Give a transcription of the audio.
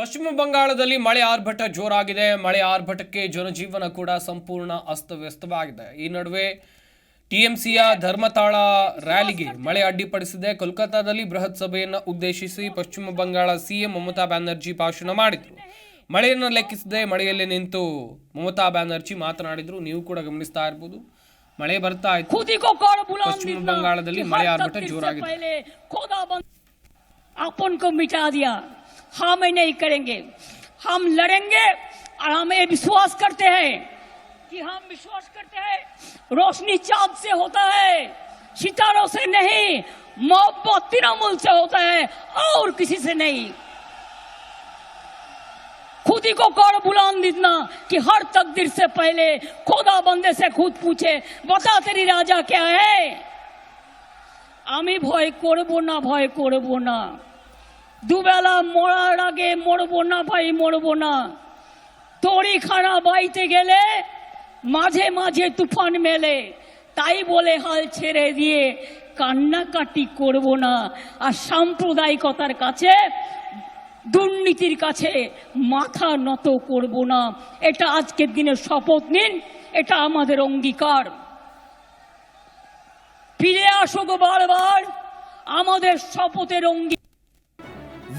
ಪಶ್ಚಿಮ ಬಂಗಾಳದಲ್ಲಿ ಮಳೆ ಆರ್ಭಟ ಜೋರಾಗಿದೆ. ಮಳೆ ಆರ್ಭಟಕ್ಕೆ ಜನಜೀವನ ಕೂಡ ಸಂಪೂರ್ಣ ಅಸ್ತವ್ಯಸ್ತವಾಗಿದೆ. ಈ ನಡುವೆ ಟಿಎಂಸಿಯ ಧರ್ಮತಾಳ ರ್ಯಾಲಿಗೆ ಮಳೆ ಅಡ್ಡಿಪಡಿಸಿದೆ. ಕೋಲ್ಕತ್ತಾದಲ್ಲಿ ಬೃಹತ್ ಸಭೆಯನ್ನು ಉದ್ದೇಶಿಸಿ ಪಶ್ಚಿಮ ಬಂಗಾಳ ಸಿಎಂ ಮಮತಾ ಬ್ಯಾನರ್ಜಿ ಭಾಷಣ ಮಾಡಿದರು. ಮಳೆಯನ್ನು ಲೆಕ್ಕಿಸದೆ ಮಳೆಯಲ್ಲೇ ನಿಂತು ಮಮತಾ ಬ್ಯಾನರ್ಜಿ ಮಾತನಾಡಿದರು. ನೀವು ಕೂಡ ಗಮನಿಸ್ತಾ ಇರ್ಬೋದು. ಮಳೆ ಬರ್ತಾ ಇತ್ತು. ಪಶ್ಚಿಮ ಬಂಗಾಳದಲ್ಲಿ ಮಳೆ ಆರ್ಭಟ ಜೋರಾಗಿದೆ. पहले खुदा बंद अपन को मिटा दिया हम ये नहीं करेंगे हम लड़ेंगे और हम ये विश्वास करते हैं कि हम विश्वास करते हैं रोशनी चांद से होता है सितारों से नहीं मोहब्बत तृणमूल से होता है और किसी से नहीं खुद ही को कौन बुलंद इतना कि हर तकदीर से पहले खुदा बंदे से खुद पूछे बता तेरी राजा क्या है আমি ভয় করব না ভয় করব না দুবেলা মরার আগে মরবো না ভাই, মরবো না। তরি খানা বাইতে গেলে মাঝে মাঝে তুফান মেলে। তাই বলে হাল ছেড়ে দিয়ে কান্নাকাটি করব না। আর সাম্প্রদায়িকতার কাছে, দুর্নীতির কাছে মাথা নত করব না। এটা আজকের দিনে শপথ নিন, এটা আমাদের অঙ্গীকার। ফিরে আসুক বারবার আমাদের শপথের অঙ্গীকার